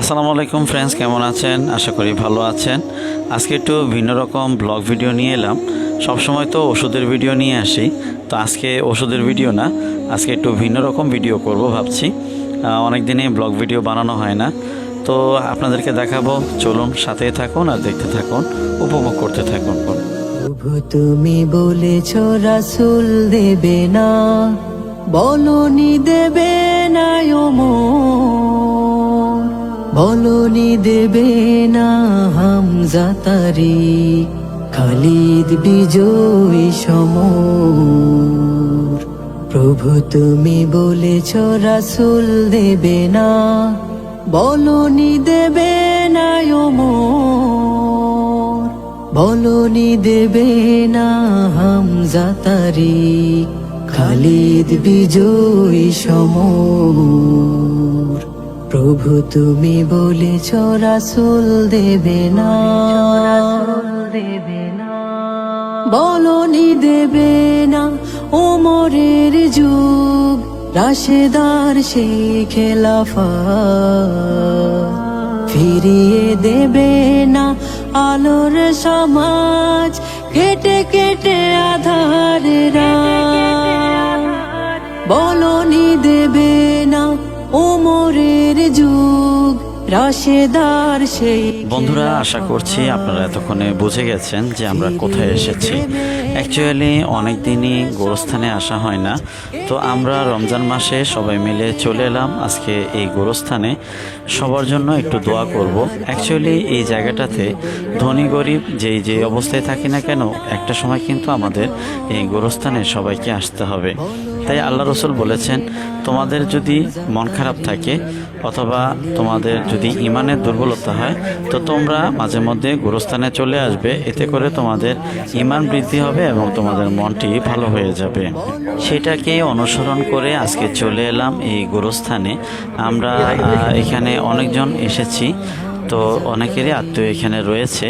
আসসালামু আলাইকুম ফ্রেন্ডস কেমন আছেন? আশা করি ভালো আছেন। আজকে একটু ভিন্ন রকম ব্লগ ভিডিও নিয়ে এলাম। সবসময় তো ওষুধের ভিডিও নিয়ে আসি। তো আজকে ওষুধের ভিডিও না, আজকে একটু ভিন্ন রকম ভিডিও করব ভাবছি। অনেক দিনই ব্লগ ভিডিও বানানো হয় না। তো আপনাদেরকে দেখাবো। চলুন সাথেই থাকুন আর দেখতে থাকুন, উপভোগ করতে থাকুন। তুমি বলেছ, রাসুল দেবে না, বলনি দেবে না বলনি দেবে না হামজা তারিক খালিদ বিজয়ী সমর। প্রভু তুমি বলেছ, রাসুল দেবে না, বলনি দেবে না ওমর বলনি দেবে না হামজা তারিক খালিদ বিজয়ী সমর। প্রভু, তুমি বলেছ রাসুল দেবে না। দেবে না বলনি দেবে না ওমরের যুগ। রাশেদার সেই খেলাফা ফিরিয়ে দেবে না আলোর সমাজ। কেটে কেটে আধারেরা বলনি দেবে রাশেদার সেই বন্ধুরা আশা করছি আপনারা এতক্ষণে বুঝে গেছেন যে আমরা কোথায় এসেছি। অ্যাকচুয়ালি অনেক দিনই গোরস্থানে আসা হয় না। তো আমরা রমজান মাসে সবাই মিলে চলে এলাম আজকে এই গোরস্থানে। সবার জন্য একটু দোয়া করব। অ্যাকচুয়ালি এই জায়গাটাতে ধনী গরিব যেই যে অবস্থায় থাকি না কেন একটা সময় কিন্তু আমাদের এই গোরস্থানে সবাইকে আসতে হবে। তাই আল্লাহ রসুল বলেছেন, তোমাদের যদি মন খারাপ থাকে অথবা তোমাদের যদি ইমানের দুর্বলতা হয়, তো তোমরা মাঝে মধ্যে গোরস্থানে চলে আসবে। এতে করে তোমাদের ইমান বৃদ্ধি হবে এবং তোমাদের মনটি ভালো হয়ে যাবে। সেটাকে অনুসরণ করে আজকে চলে এলাম এই গোরস্থানে। আমরা এখানে অনেকজন এসেছি। তো অনেকেরই আত্মীয় এখানে রয়েছে।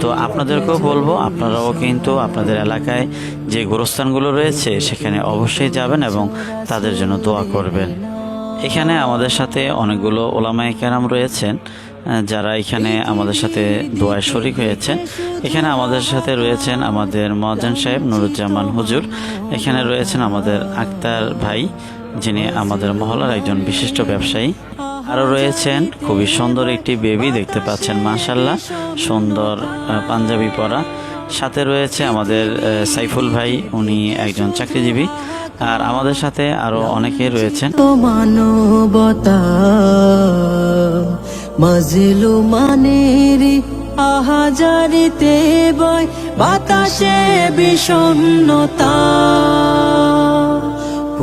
তো আপনাদেরকেও বলব, আপনারাও কিন্তু আপনাদের এলাকায় যে গোরস্থানগুলো রয়েছে, সেখানে অবশ্যই যাবেন এবং তাদের জন্য দোয়া করবেন। এখানে আমাদের সাথে অনেকগুলো ওলামায়ে কেরাম রয়েছেন যারা এখানে আমাদের সাথে দোয়ায় শরিক হয়েছেন। এখানে আমাদের সাথে রয়েছেন আমাদের মহাজান সাহেব নুরুজ্জামান হুজুর। এখানে রয়েছেন আমাদের আক্তার ভাই, যিনি আমাদের মহলার একজন বিশিষ্ট ব্যবসায়ী। আরও রয়েছেন। খুবই সুন্দর একটি বেবি দেখতে পাচ্ছেন মাশাল্লাহ সুন্দর পাঞ্জাবি পরা। সাথে রয়েছে আমাদের সাইফুল ভাই, উনি একজন চাকরিজীবী। আর আমাদের সাথে আরও অনেকে রয়েছেন। মানবতা আহাজারিতে বয়, বাতাসে বিষণ্ণতা।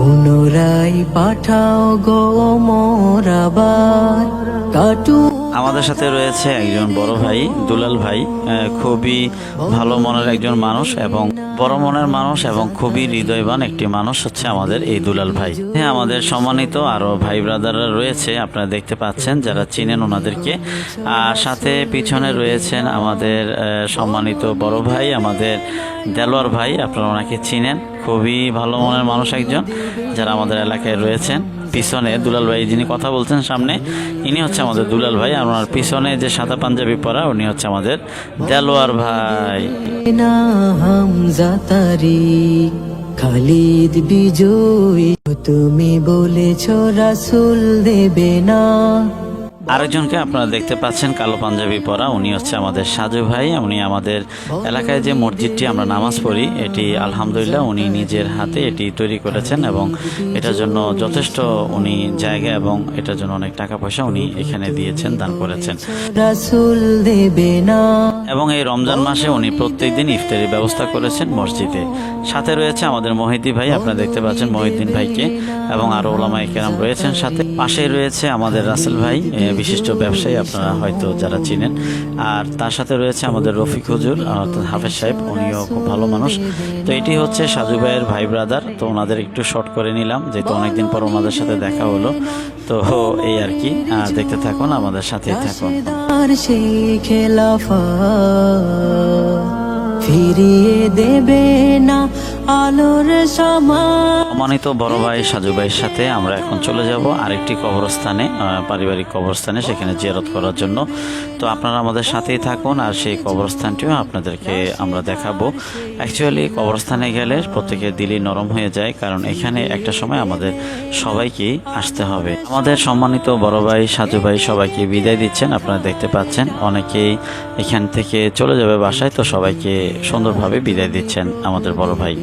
পুনরায় পাঠাও গো মোরাবার কাটু আমাদের সাথে রয়েছে একজন বড় ভাই, দুলাল ভাই খুবই ভালো মনের একজন মানুষ এবং বড় মনের মানুষ এবং খুবই হৃদয়বান একটি মানুষ হচ্ছে আমাদের এই দুলাল ভাই। হ্যাঁ আমাদের সম্মানিত আরও ভাই ব্রাদাররা রয়েছে, আপনারা দেখতে পাচ্ছেন, যারা চিনেন ওনাদেরকে। আর সাথে পিছনে রয়েছেন আমাদের সম্মানিত বড় ভাই, আমাদের দেলোয়ার ভাই, আপনারা ওনাকে চিনেন। খুবই ভালো মনের মানুষ একজন যারা আমাদের এলাকায় রয়েছেন। পিছনে দুলাল ভাই যিনি কথা বলছেন সামনে, ইনি হচ্ছে আমাদের দুলাল ভাই। আর ওনার পিছনে যে সাদা পাঞ্জাবি পরা, উনি হচ্ছে আমাদের দেলোয়ার ভাই। খালিদ বিজয়ী। তুমি বলেছ রাসুল দেবে না। আরেকজনকে আপনারা দেখতে পাচ্ছেন, কালো পাঞ্জাবি পরা। উনি হচ্ছে আমাদের সাজু ভাই, উনি আমাদের এলাকায় যে মসজিদটি আমরা নামাজ পড়ি, এটি আলহামদুলিল্লাহ উনি নিজের হাতে এটি তৈরি করেছেন এবং এটার জন্য যথেষ্ট উনি জায়গা এবং এটার জন্য অনেক টাকা পয়সা উনি এখানে দিয়েছেন, দান করেছেন। দেবে না। এবং এই রমজান মাসে উনি প্রত্যেকদিন ইফতারির ব্যবস্থা করেছেন মসজিদে। সাথে রয়েছে আমাদের মহিদি ভাই, আপনারা দেখতে পাচ্ছেন মহিউদ্দিন ভাইকে এবং আরও ওলামা কেরাম রয়েছেন সাথে। পাশেই রয়েছে আমাদের রাসেল ভাই বিশিষ্ট ব্যবসায়ী, আপনারা হয়তো যারা চিনেন। আর তার সাথে রয়েছে আমাদের রফিক হুজুর হাফেজ সাহেব, উনিও খুব ভালো মানুষ। তো এটি হচ্ছে সাজু ভাইয়ের ভাই ব্রাদার, তো ওনাদের একটু শর্ট করে নিলাম, যেহেতু অনেকদিন পর ওনাদের সাথে দেখা হলো। তো এই আর কি। দেখতে থাকুন আমাদের সাথে থাকুন। ফিরিয়ে দেবে না আলোর সমাজ সম্মানিত বড় ভাই সাজু ভাইয়ের সাথে আমরা এখন চলে যাব আরেকটি কবরস্থানে পারিবারিক কবরস্থানে সেখানে জিয়ারত করার জন্য। তো আপনারা আমাদের সাথেই থাকুন আর সেই কবরস্থানটিও আপনাদেরকে আমরা দেখাবো। অ্যাকচুয়ালি কবরস্থানে গেলে প্রত্যেকের দিলই নরম হয়ে যায়, কারণ এখানে একটা সময় আমাদের সবাইকেই আসতে হবে। আমাদের সম্মানিত বড় ভাই সাজু ভাই সবাইকে বিদায় দিচ্ছেন, আপনারা দেখতে পাচ্ছেন অনেকেই এখান থেকে চলে যাবে বাসায়, তো সবাইকে সুন্দরভাবে বিদায় দিচ্ছেন আমাদের বড় ভাই।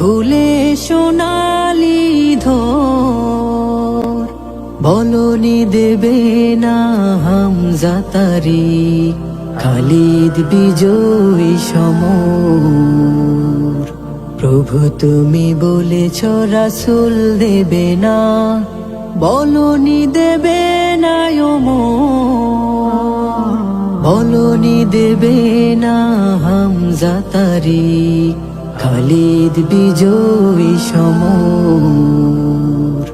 খুলে সোনালি ধোর, বলনি দেবে না হামজাতারি খালিদ বিজয়ী সমর। প্রভু তুমি বলেছ, রাসুল দেবে না, বলনি দেবে না বলনি দেবে না হামজাতারি খালিদ বিজয়ী সমর।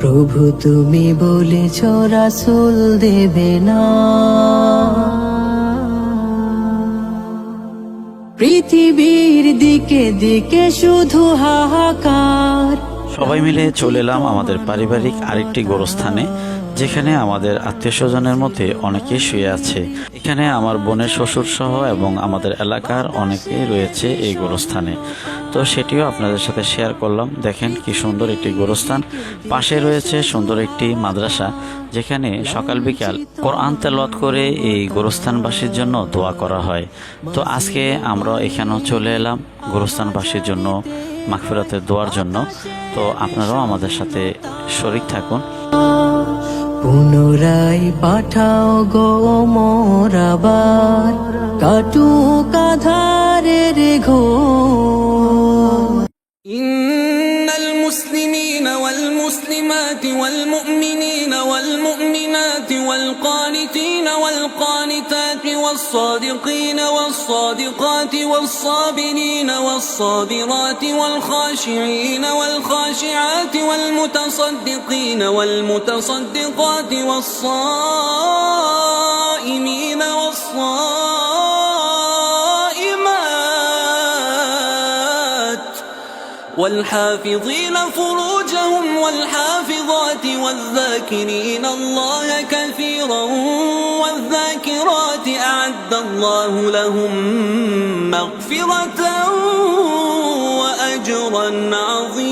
প্রভু তুমি বলেছ, রাসুল দেবে না। পৃথিবীর দিকে দিকে শুধু হাহাকার। সবাই মিলে চলে এলাম আমাদের পারিবারিক আরেকটি গোরস্থানে। যেখানে আমাদের আত্মীয় স্বজনের মধ্যে অনেকেই শুয়ে আছে। এখানে আমার বোনের শ্বশুর সহ এবং আমাদের এলাকার অনেকেই রয়েছে এই গোরস্থানে। তো সেটিও আপনাদের সাথে শেয়ার করলাম। দেখেন কি সুন্দর একটি গোরস্থান। পাশে রয়েছে সুন্দর একটি মাদ্রাসা, যেখানে সকাল বিকাল কোরআন তেলত করে এই গোরস্থানবাসীর জন্য দোয়া করা হয়। তো আজকে আমরা এখানেও চলে এলাম গোরস্থানবাসীর জন্য, মাগফিরাতের দোয়ার জন্য। তো আপনারাও আমাদের সাথে শরিক থাকুন। পুনরায় পাঠাও গো মোর আবার কাটু কাধারের ঘোর إن المسلمين والمسلمات والمؤمنين والمؤمنات والقانتين والقانتات والصادقين والصادقات والصابرين والصابرات والخاشعين والخاشعات والمتصدقين والمتصدقات والصائمين والصائمات والحافظين فروجهم والحافظات والذاكرين الله كثيرا والذاكرات أعد الله لهم مغفرة وأجرا عظيما.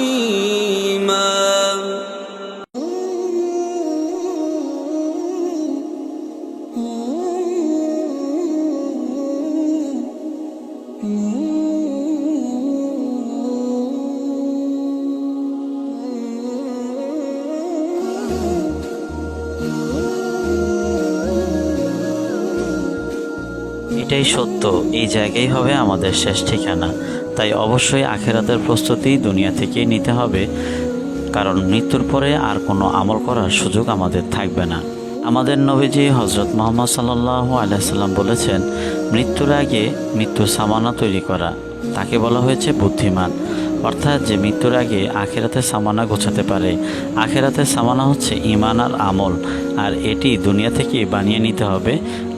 এটাই সত্য। এই জায়গায় হবে আমাদের শেষ ঠিকানা। তাই অবশ্যই আখেরাতের প্রস্তুতি দুনিয়া থেকেই নিতে হবে। কারণ মৃত্যুর পরে আর কোনো আমল করার সুযোগ আমাদের থাকবে না। আমাদের নবীজি হজরত মোহাম্মদ সাল্লাহ আলাইসাল্লাম বলেছেন, মৃত্যুর আগে মৃত্যুর সামানা তৈরি করা। তাকে বলা হয়েছে বুদ্ধিমান। অর্থাৎ যে মৃত্যুর আগে আখেরাতে সামানা গোছাতে পারে। আখেরাতে সামানা হচ্ছে ইমান আর আমল, আর এটি দুনিয়া থেকে বানিয়ে নিতে হবে,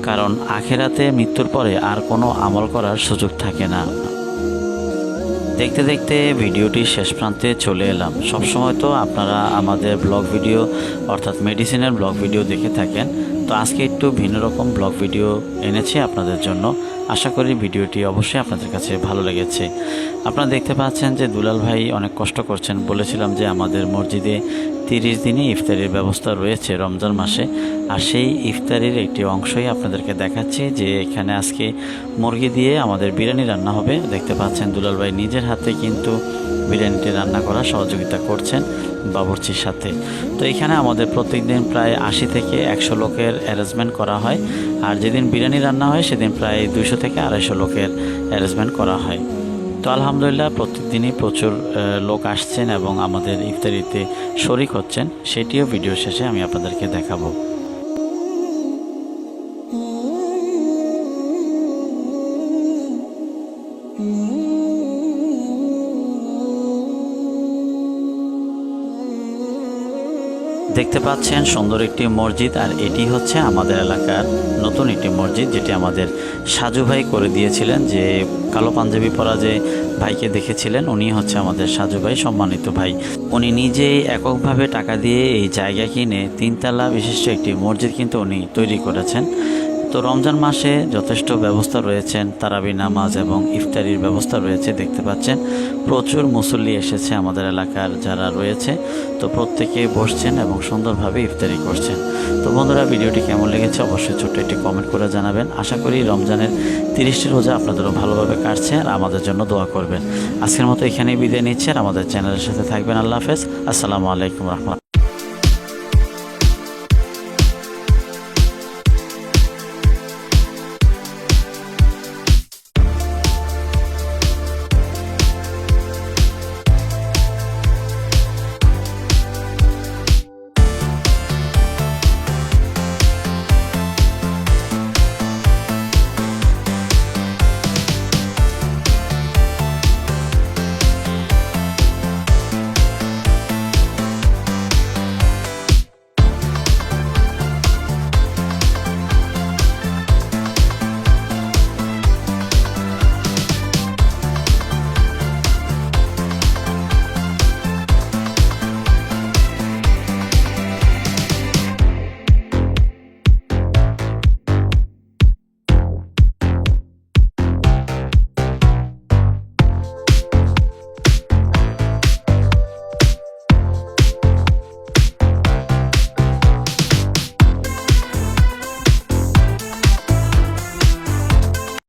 কারণ আখেরাতে মৃত্যুর পরে আর কোনো আমল করার সুযোগ থাকে না। দেখতে দেখতে ভিডিওটি শেষ প্রান্তে চলে এলাম। সবসময় তো আপনারা আমাদের ব্লগ ভিডিও, অর্থাৎ মেডিসিনের ব্লগ ভিডিও দেখে থাকেন। তো আজকে একটু ভিন্ন রকম ব্লগ ভিডিও এনেছি আপনাদের জন্য। আশা করি ভিডিওটি অবশ্যই আপনাদের কাছে ভালো লেগেছে। আপনারা দেখতে পাচ্ছেন যে দুলাল ভাই অনেক কষ্ট করছেন। বলেছিলাম যে আমাদের মসজিদে তিরিশ দিনই ইফতারির ব্যবস্থা রয়েছে রমজান মাসে। আর সেই ইফতারির একটি অংশই আপনাদেরকে দেখাচ্ছি যে এখানে আজকে মুরগি দিয়ে আমাদের বিরিয়ানি রান্না হবে। দেখতে পাচ্ছেন দুলাল ভাই নিজের হাতে কিন্তু বিরিয়ানিটি রান্না করার সহযোগিতা করছেন। বাবুর্চির সাথে। তো এখানে আমাদের প্রত্যেকদিন প্রায় আশি থেকে একশো লোকের অ্যারেঞ্জমেন্ট করা হয়। আর যেদিন বিরিয়ানি রান্না হয়, সেদিন প্রায় দুশো থেকে আড়াইশো লোকের অ্যারেঞ্জমেন্ট করা হয়। তো আলহামদুলিল্লাহ, প্রত্যেকদিনই প্রচুর লোক আসছেন এবং আমাদের ইফতারিতে শরিক হচ্ছেন। সেটিও ভিডিও শেষে আমি আপনাদেরকে দেখাবো। দেখতে পাচ্ছেন সুন্দর একটি মসজিদ, আর এটি হচ্ছে আমাদের এলাকার নতুন একটি মসজিদ, যেটি আমাদের সাজু ভাই করে দিয়েছিলেন, যে কালো পাঞ্জাবি পরা যে ভাইকে দেখেছিলেন, উনি হচ্ছে আমাদের সাজু ভাই, সম্মানিত ভাই। উনি নিজেই এককভাবে টাকা দিয়ে এই জায়গা কিনে তিনতলা বিশিষ্ট একটি মসজিদ কিন্তু উনি তৈরি করেছেন। তো রমজান মাসে যথেষ্ট ব্যবস্থা রয়েছেন, তারাবি নামাজ এবং ইফতারির ব্যবস্থা রয়েছে, দেখতে পাচ্ছেন। প্রচুর মুসল্লি এসেছে আমাদের এলাকার যারা রয়েছে, তো প্রত্যেকে বসছেন এবং সুন্দরভাবে ইফতারি করছেন। তো বন্ধুরা, ভিডিওটি কেমন লেগেছে অবশ্যই ছোট্ট একটি কমেন্ট করে জানাবেন। আশা করি রমজানের তিরিশটি রোজা আপনাদেরও ভালোভাবে কাটছে আর আমাদের জন্য দোয়া করবেন। আজকের মতো এখানেই বিদায় নিচ্ছে আর আমাদের চ্যানেলের সাথে থাকবেন। আল্লাহ হাফেজ। আসসালামু আলাইকুম রহমান